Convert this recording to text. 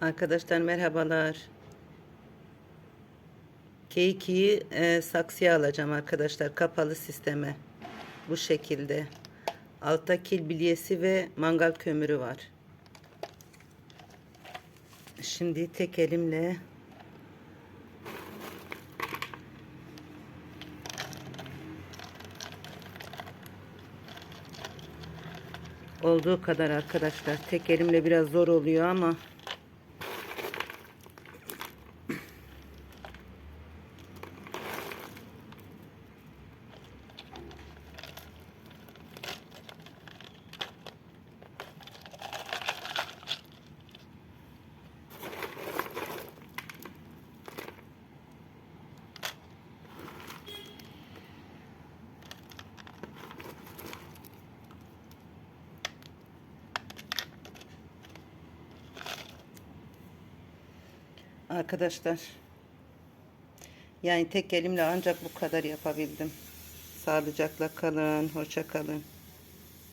Arkadaşlar merhabalar. Keykiyi e, saksıya alacağım arkadaşlar kapalı sisteme. Bu şekilde. Altta kil bilyesi ve mangal kömürü var. Şimdi tek elimle olduğu kadar arkadaşlar. Tek elimle biraz zor oluyor ama Arkadaşlar yani tek elimle ancak bu kadar yapabildim. Sağlıcakla kalın, hoşça kalın.